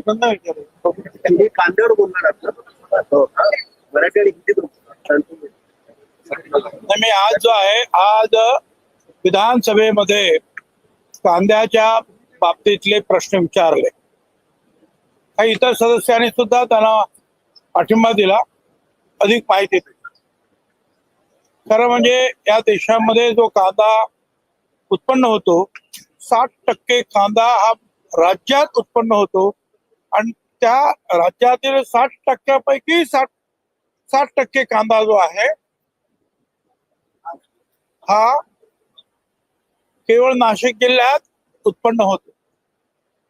प्रश्न विचारू तुम्ही कांद्यावर बोलणार आहात ना? मराठी आणि हिंदीत बोलणार. नाही, मी आज जो आहे आज विधानसभेमध्ये कांद्याच्या बाबतीतले प्रश्न विचारले. काही इतर सदस्यांनी सुद्धा त्यांना पाठिंबा दिला. अधिक माहिती खरं म्हणजे या देशामध्ये जो कांदा उत्पन्न होतो साठ टक्के कांदा हा राज्यात उत्पन्न होतो. आणि त्या राज्यातील साठ टक्क्यापैकी साठ साठ टक्के कांदा जो आहे हा केवळ नाशिक जिल्ह्यात उत्पन्न होतो.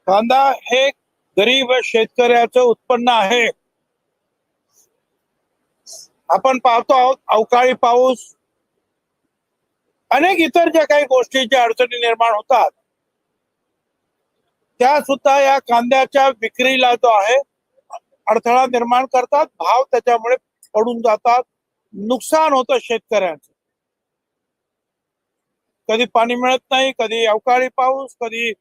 कांदा हे गरीब शेतकऱ्याचं उत्पन्न आहे. आपण पाहतो आहोत अवकाळी पाऊस. अनेक इतर ज्या काही गोष्टीच्या अडचणी निर्माण होतात. त्या सुद्धा या कांद्याच्या विक्रीला जो आहे अडथळा निर्माण करतात. भाव त्याच्यामुळे पडून जातात. नुकसान होतं शेतकऱ्यांचं. कधी पाणी मिळत नाही कधी अवकाळी पाऊस कधी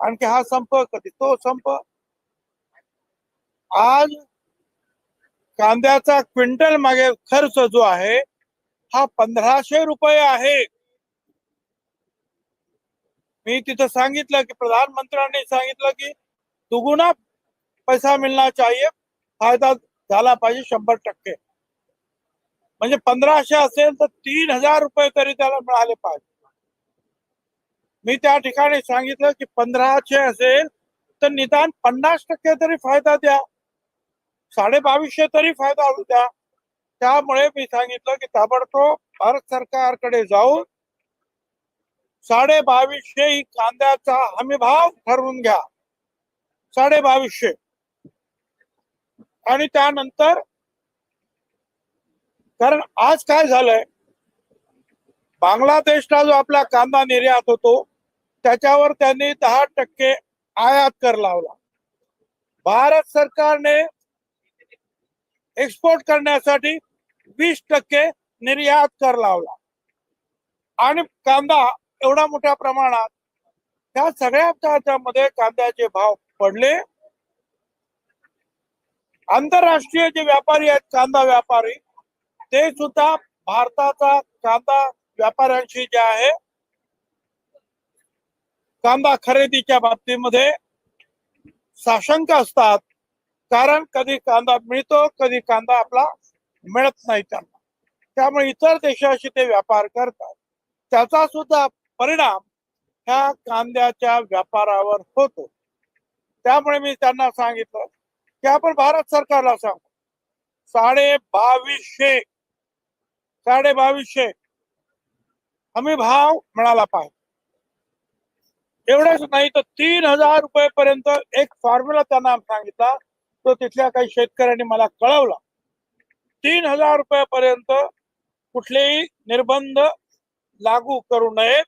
आणखी हा संप कधी तो संप. आज कांद्याचा क्विंटल मागे खर्च जो आहे हा पंधराशे रुपये आहे. मी तिथं सांगितलं की प्रधानमंत्र्यांनी सांगितलं की दुगुना पैसा मिळणार चाहिए फायदा झाला पाहिजे शंभर टक्के. म्हणजे पंधराशे असेल तर तीन हजार रुपये तरी त्याला मिळाले पाहिजे. मी त्या ठिकाणी सांगितलं की पंधराशे असेल तर निदान पन्नास टक्के तरी फायदा द्या. साडे बावीसशे तरी फायदा होऊ द्या. त्यामुळे मी सांगितलं की ताबडतोब भारत सरकारकडे जाऊन साडे बावीसशे ही कांद्याचा हमी भाव ठरवून घ्या. साडे बावीसशे आणि त्यानंतर कारण आज काय झालंय? बांगलादेशला जो आपला कांदा निर्यात होतो त्याच्यावर त्यांनी दहा टक्के आयात कर लावला. भारत सरकारने एक्सपोर्ट करण्यासाठी वीस टक्के निर्यात कर लावला. आणि कांदा एवढा मोठ्या प्रमाणात त्या सगळ्या त्याच्यामध्ये कांद्याचे भाव पडले. आंतरराष्ट्रीय जे व्यापारी आहेत कांदा व्यापारी ते सुद्धा भारताचा कांदा व्यापाऱ्यांशी जे आहे कांदा खरेदीच्या बाबतीमध्ये साशंक असतात. कारण कधी कांदा मिळतो कधी कांदा आपला मिळत नाही त्यांना. त्यामुळे इतर देशाशी ते व्यापार करतात. त्याचा सुद्धा परिणाम ह्या कांद्याच्या व्यापारावर होतो. त्यामुळे मी त्यांना सांगितलं की आपण भारत सरकारला सांगू. साडे बावीसशे साडे बावीसशे हमी भाव मिळाला पाहिजे. एवढंच नाही तर तीन हजार रुपये पर्यंत एक फॉर्म्युला त्यांना सांगितला तो तिथल्या काही शेतकऱ्यांनी मला कळवला. तीन हजार रुपयापर्यंत कुठलेही निर्बंध लागू करू नयेत.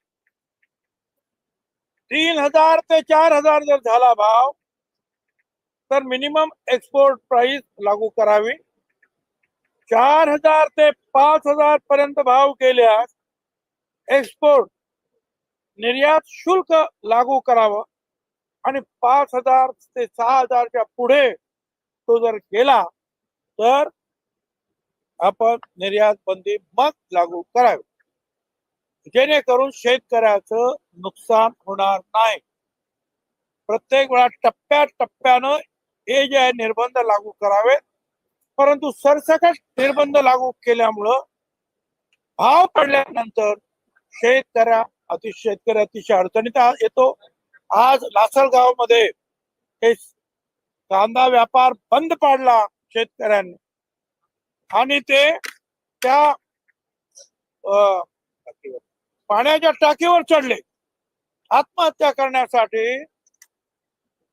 तीन हजार ते चार हजार जर झाला भाव तर मिनिमम एक्सपोर्ट प्राइस लागू करावी. चार हजार ते पाच हजार पर्यंत भाव केल्यास एक्सपोर्ट निर्यात शुल्क लागू करावं आणि पाच हजार ते सहा हजारच्या पुढे तो जर केला तर आपण निर्यात बंदी मग लागू करावी. जेणेकरून शेतकऱ्याचं नुकसान होणार नाही. प्रत्येक वेळा टप्प्या टप्प्यानं हे जे आहे निर्बंध लागू करावेत. परंतु सरसकट निर्बंध लागू केल्यामुळं भाव पडल्यानंतर शेतकऱ्या अति शेतकरी अतिशय अडचणीत येतो. आज लासलगावमध्ये हे कांदा व्यापार बंद पाडला शेतकऱ्यांनी. आणि ते त्या पाण्याच्या टाकीवर चढले. आत्महत्या करण्यासाठी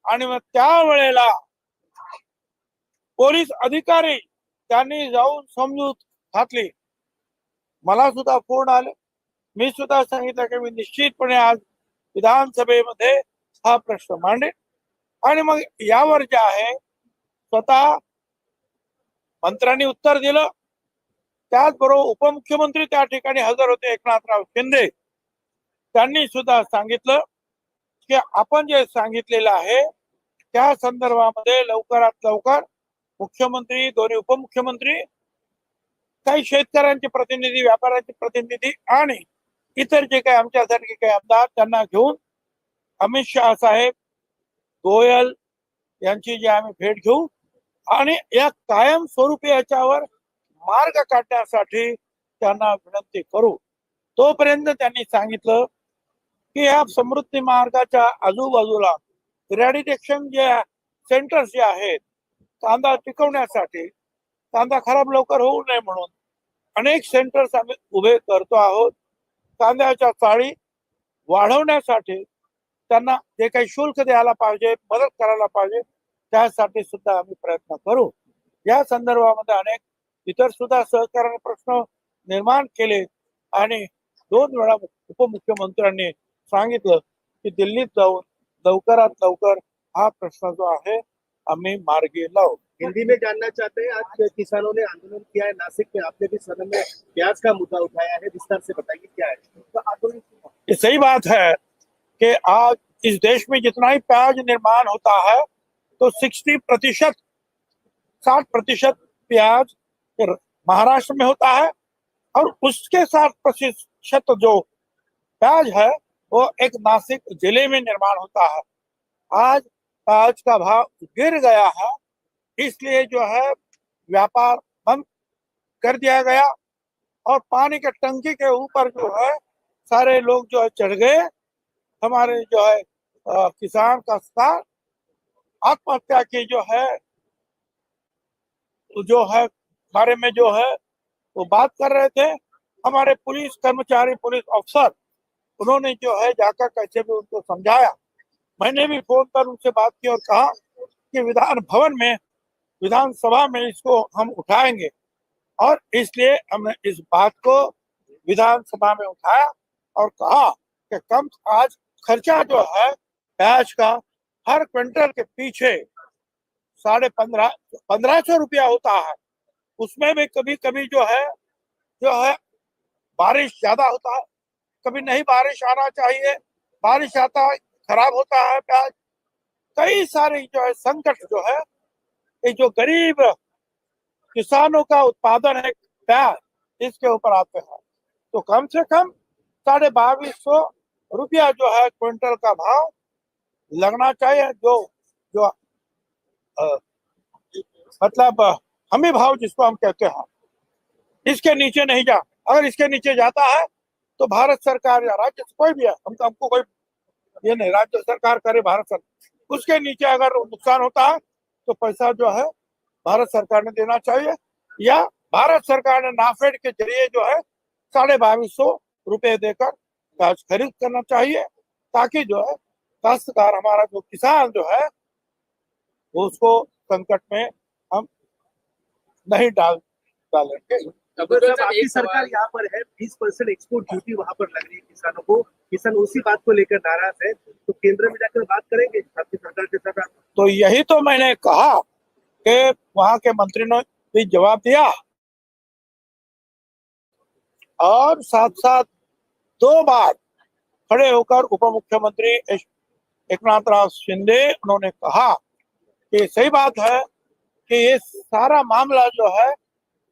आणि मग त्या वेळेला पोलीस अधिकारी त्यांनी जाऊन समजूत घातली. मला सुद्धा फोन आले. मी सुद्धा सांगितलं की मी निश्चितपणे आज विधानसभेमध्ये हा प्रश्न मांडेल आणि मग यावर जे आहे स्वतः मंत्र्यांनी उत्तर दिलं. त्याचबरोबर उपमुख्यमंत्री त्या ठिकाणी हजर होते एकनाथराव शिंदे. त्यांनी सुद्धा सांगितलं की आपण जे सांगितलेलं आहे त्या संदर्भामध्ये लवकरात लवकर मुख्यमंत्री दोन्ही उपमुख्यमंत्री काही शेतकऱ्यांचे प्रतिनिधी व्यापाऱ्यांचे प्रतिनिधी आणि इतर जे काही आमच्यासारखे काही आमदार त्यांना घेऊन अमित शहा साहेब गोयल यांची जी आम्ही भेट घेऊ आणि या कायम स्वरूपी याच्यावर मार्ग काढण्यासाठी त्यांना विनंती करू. तोपर्यंत त्यांनी सांगितलं की या समृद्धी मार्गाच्या आजूबाजूला रॅडिटेक्शन जे सेंटर्स जे आहेत कांदा टिकवण्यासाठी कांदा खराब लवकर होऊ नये म्हणून अनेक सेंटर्स आम्ही उभे करतो आहोत. कांद्याच्या चाळी वाढवण्यासाठी त्यांना जे काही शुल्क द्यायला पाहिजे मदत करायला पाहिजे त्यासाठी सुद्धा आम्ही प्रयत्न करू. या संदर्भामध्ये अनेक इतर सुद्धा सहकार्याने प्रश्न निर्माण केले आणि दोन वेळा उपमुख्यमंत्र्यांनी सांगितलं की दिल्लीत जाऊन लवकरात लवकर हा प्रश्न जो आहे आम्ही मार्गी लावू हिंदी में जानना चाहते हैं आज किसानों ने आंदोलन किया है नासिक में आपने भी सदन में प्याज का मुद्दा उठाया है विस्तार से बताइए क्या है तो आंदोलन क्यों? ये सही बात है कि आज इस देश में जितना ही प्याज निर्माण होता है तो 60 प्रतिशत साठ प्रतिशत प्याज महाराष्ट्र में होता है और उसके साथ प्रतिशत जो प्याज है वो एक नासिक ज़िले में निर्माण होता है। आज प्याज का भाव गिर गया है इसलिए जो है व्यापार बंद कर दिया गया और पानी के टंकी के ऊपर जो है सारे लोग जो है चढ़ गए। हमारे जो है अ, किसान काश्तकार आत्महत्या की जो है जो है बारे में जो है, वो बात कर रहे थे। हमारे पुलिस कर्मचारी, पुलिस अफसर, उन्होंने जो है जाकर कैसे भी उनको समझाया। मैंने भी फ़ोन पर उनसे बात की और कहा कि विधान भवन में, विधानसभा में इसको हम उठाएँगे। और इसलिए हमने इस बात को विधानसभा में उठाया और कहा कि कम आज खर्चा जो है प्याज का हर क्विंटल के पीछे साढ़े पंद्रह पंद्रह सौ रुपया होता है। उसमें भी कभी कभी जो है जो है बारिश ज़्यादा होता है। कभी नहीं बारिश आना चाहिए बारिश आता है खराब होता है प्याज। कई सारे जो है संकट जो है ये जो गरीब किसानों का उत्पादन है प्याज इसके ऊपर आते हैं। तो कम से कम साढ़े बाईस सौ रुपया जो है क्विंटल का भाव लगना चाहिए जो जो अ, मतलब हमी भाव जिसको हम कहते हैं। इसके नीचे नहीं जा। अगर इसके नीचे जाता है तो भारत सरकार या राज्य कोई भी है हमको हमको कोई ये नहीं, राज्य सरकार करे, भारत सरकार उसके नीचे अगर नुकसान होता है तो पैसा जो है, भारत सरकार ने देना चाहिए। या भारत सरकार ने नाफेड के ज़रिए जो है, साढ़े बाईस सौ रुपये देकर प्याज खरीद करना चाहिए, ताकि जो है, काश्तकार हमारा जो किसान जो है उसको संकट में हम नहीं डाल डालेंगे। अगर आपकी सरकार यहाँ पर है बीस परसेंट एक्सपोर्ट ड्यूटी वहाँ पर लग रही है किसानों को। किसान उसी बात को लेकर नाराज़ है। तो केंद्र में जाकर बात करेंगे आपकी सरकार के साथ। तो यही तो मैंने कहा कि वहाँ के मंत्री ने भी जवाब दिया। और साथ साथ दो बार खड़े होकर उप मुख्यमंत्री एश- एकनाथ राव शिंदे उन्होंने कहा कि सही बात है कि ये सारा मामला जो है,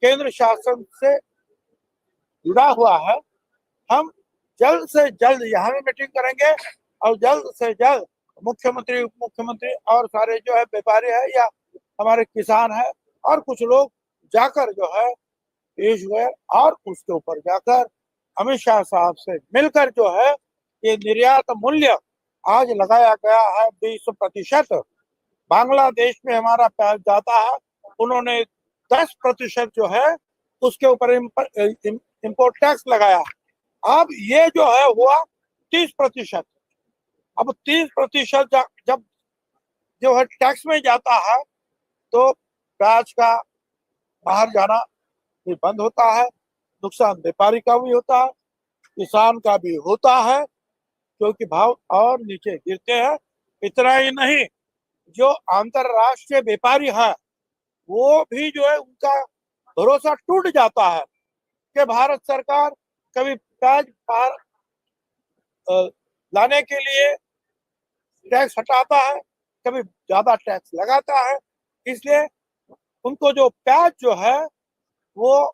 केंद्र शासन से जुड़ा हुआ है। हम जल्द से जल्द यहाँ भी मीटिंग करेंगे और जल्द से जल्द मुख्यमंत्री उप मुख्यमंत्री और सारे जो है व्यापारी है या हमारे किसान है और कुछ लोग जाकर जो है पीयूष गोयल और उसके ऊपर जाकर अमित शाह साहब से मिलकर जो है ये निर्यात मूल्य आज लगाया गया है बीस प्रतिशत। बांग्लादेश में हमारा प्याज जाता है, उन्होंने दस प्रतिशत जो है, उसके ऊपर इम्पोर्ट टैक्स लगाया। अब ये जो है, हुआ तीस प्रतिशत। अब तीस प्रतिशत जब जो है टैक्स में जाता है तो प्याज का बाहर जाना भी बंद होता है, नुकसान व्यापारी का भी होता है, किसान का भी होता है, क्योंकि भाव और नीचे गिरते हैं, इतना ही नहीं। जो अंतरराष्ट्रीय व्यापारी हैं, वो भी जो है उनका भरोसा टूट जाता है कि भारत सरकार कभी प्याज बाहर लाने के लिए टैक्स हटाता है, कभी ज़्यादा टैक्स लगाता है। इसलिए उनको जो प्याज जो है, वो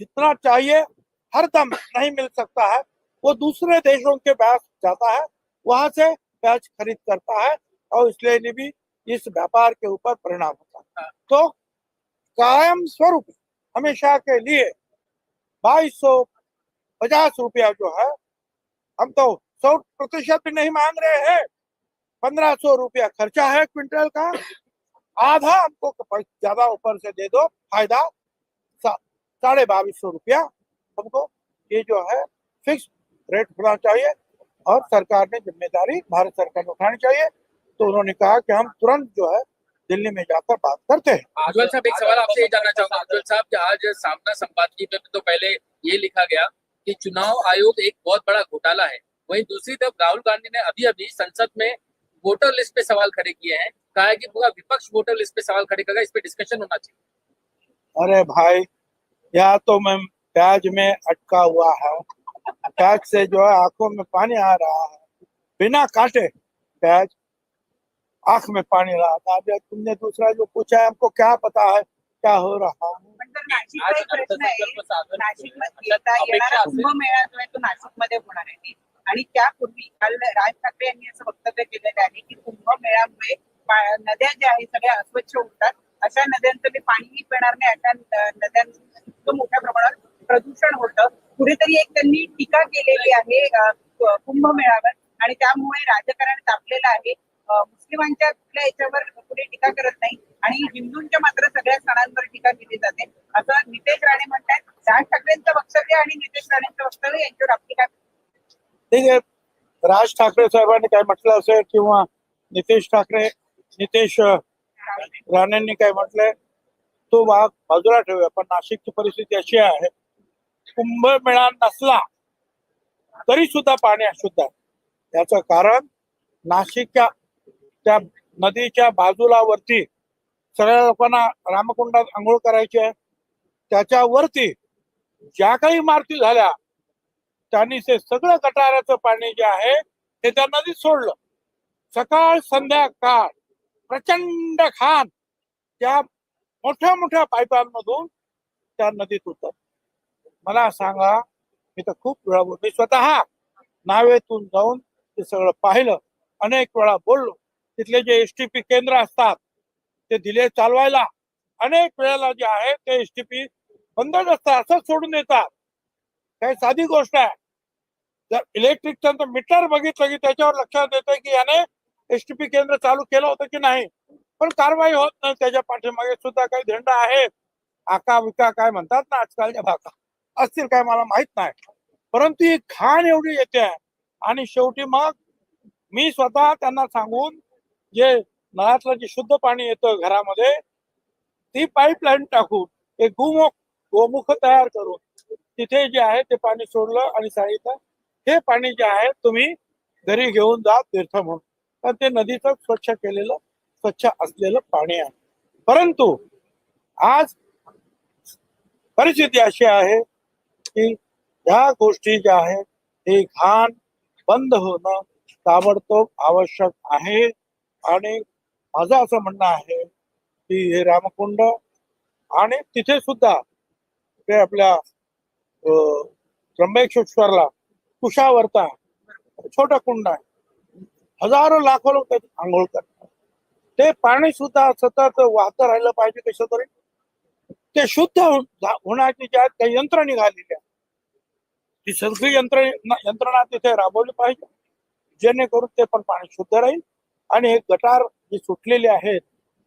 जितना चाहिए, हर दम नहीं मिल सकता है। वो दूसरे देशों के पास जाता है, वहाँ से प्याज खरीद करता है। और इसलिए भी इस व्यापार के ऊपर परिणाम होता है। तो कायम स्वरूप हमेशा के लिए बाईस सौ पचास रुपया जो है हम तो सौ प्रतिशत भी नहीं मांग रहे हैं। पंद्रह सौ रुपया खर्चा है क्विंटल का। आधा हमको ज़्यादा ऊपर से दे दो फ़ायदा साढ़े बाईस सौ रुपया हमको ये जो है फिक्स रेट होना चाहिए और सरकार ने ज़िम्मेदारी भारत सरकार ने उठानी चाहिए। तो उन्होंने कहा कि हम तुरंत जो है दिल्ली में जाकर बात करते हैं। उज्जवल साहब एक सवाल आपसे ये जानना चाहूँगा। उज्जवल साहब कि आज सामना संपादकीय में तो पहले ये लिखा गया कि चुनाव आयोग एक बहुत बड़ा घोटाला है। वहीं दूसरी तरफ़ राहुल गांधी ने अभी अभी संसद में वोटर लिस्ट पे सवाल खड़े किए हैं। कहा है कि पूरा विपक्ष वोटर लिस्ट पे सवाल खड़े करेगा इस पे डिस्कशन होना चाहिए। अरे भाई या तो मैं प्याज में अटका हुआ है। प्याज से जो है आँखों में पानी आ रहा है। बिना काटे प्याज। आंख में पानी रहा था। अब तुमने दूसरा जो पूछा है हमको क्या पता है क्या हो रहा है? नाशिकमध्ये होणार आहे. आणि त्यापूर्वी काल राज ठाकरे यांनी असं वक्तव्य केलेलं आहे की कुंभमेळ्यामुळे पा- नद्या ज्या आहेत सगळ्या अस्वच्छ होतात. अशा नद्यांचं मी पाणीही पिणार नाही. अशा नद्यांचं मोठ्या प्रमाणात प्रदूषण होतं. कुठेतरी एक त्यांनी टीका केलेली आहे अ, कु- कुंभमेळ्यावर आणि त्यामुळे राजकारण तापलेलं आहे. मुस्लिमांच्या कुठल्या याच्यावर कुठे टीका करत नाही आणि हिंदूंच्या मात्र सगळ्या सणांवर टीका केली जाते. असं नितेश राणे म्हणतात राज ठाकरेंचं वक्तव्य आणि नितेश राणेंचं वक्तव्य यांच्यावर आपली काय? ठीक आहे. राज ठाकरे साहेबांनी काय म्हटलं असेल किंवा नितेश ठाकरे नितेश राणेंनी काय म्हटलंय? तो भाग बाजूला ठेवूया. पण नाशिकची परिस्थिती अशी आहे कुंभमेळा नसला तरी सुद्धा पाणी अशुद्ध आहे. याचं कारण नाशिकच्या त्या नदीच्या बाजूला वरती सगळ्या लोकांना रामकुंडात आंघोळ करायची आहे. त्याच्यावरती ज्या काही इमारती झाल्या त्यांनी ते सगळं गटाराचं पाणी जे आहे ते त्या नदीत सोडलं. सकाळ संध्याकाळ प्रचंड खान त्या मोठ्या मोठ्या पाईपांमधून त्या नदीत उतर मला सांगा मी तर खूप वेळा मी स्वतः नावेतून जाऊन ते सगळं पाहिलं. अनेक वेळा बोललो. तिथले जे एस टी पी केंद्र असतात ते दिले चालवायला. अनेक वेळेला जे आहे ते एस टी पी बंदच असतात असंच सोडून देतात. काही साधी गोष्ट आहे. जर इलेक्ट्रिकचं मीटर बघितलं की त्याच्यावर लक्षात येतं की याने एस टी पी केंद्र चालू केलं होतं की नाही. पण कारवाई होत नाही त्याच्या पाठीमागे सुद्धा काही झेंड आहे. आका विका काय म्हणतात ना आजकालच्या भाका असतील काय मला माहीत नाही. परंतु ही घाण एवढी येते. आहे आणि शेवटी मग मी स्वतः त्यांना सांगून जे नळातलं जे शुद्ध पाणी येतं घरामध्ये ती पाईपलाईन टाकून एक गोमुख गोमुख तयार करून तिथे जे आहे ते पाणी सोडलं आणि सांगितलं हे पाणी जे आहे तुम्ही घरी घेऊन जा तीर्थ म्हणून. तर ते नदीचं स्वच्छ केलेलं स्वच्छ असलेलं पाणी आहे. परंतु आज परिस्थिती अशी आहे की ह्या गोष्टी ज्या आहेत हे घाण बंद होणं ताबडतोब आवश्यक आहे. आणि माझं असं म्हणणं आहे की हे रामकुंड आणि तिथे सुद्धा ते आपल्या अं, त्र्यंबकेश्वरला कुशावरता छोटा कुंड आहे. हजारो लाखो लोक त्याची आंघोळ करतात. ते पाणी सुद्धा सतत वाहत राहिलं पाहिजे कसं तरी. ते शुद्ध होण्याची ज्या त्या यंत्र निघालेली आहे ती सगळी यंत्र यंत्रणा तिथे राबवली पाहिजे. जेणेकरून ते पण पाणी शुद्ध राहील. आणि हे गटार जी सुटलेली आहेत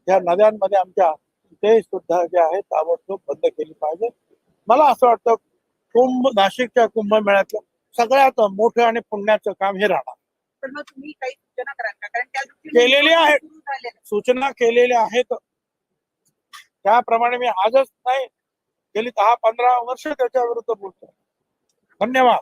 या नद्यांमध्ये आमच्या ते सुद्धा जे आहे ताबडतोब बंद केली पाहिजे. मला असं वाटतं कुंभ नाशिकच्या कुंभमेळ्यातलं सगळ्यात मोठं आणि पुण्याचं काम हे राहणार. त्या केलेली आहे. सुरू झालेलं आहे. सूचना केलेल्या आहेत. त्याप्रमाणे मी आजच नाही गेली दहा पंधरा वर्ष त्याच्या विरुद्ध बोलतो धन्यवाद.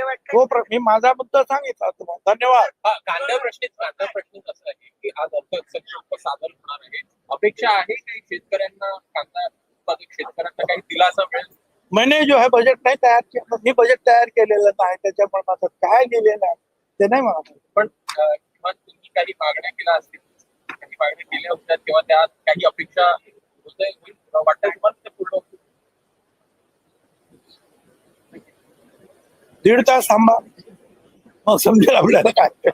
वाटतं हो प्र- मी माझा मुद्दा सांगितला तुम्हाला. धन्यवाद. हा, कांदा प्रश्नित कांदा प्रश्नित असं आहे की आज अर्थसंकल्प सादर होणार आहे अपेक्षा आहे काही शेतकऱ्यांना कांदा उत्पादक शेतकऱ्यांना काही दिलासा मिळेल? मैंने जो है बजट नाही तयार केलं मी बजेट तयार केलेलं नाही त्याच्यामुळे माझं काय लिहिलेलं आहे ते नाही मला. पण तुम्ही काही मागण्या केल्या असतील काही मागण्या केल्या होत्या तेव्हा त्यात काही अपेक्षा होते होईल? वाटतं तुम्हाला ते पूर्ण दीड तास थांबा. मग समजेल आपल्याला काय.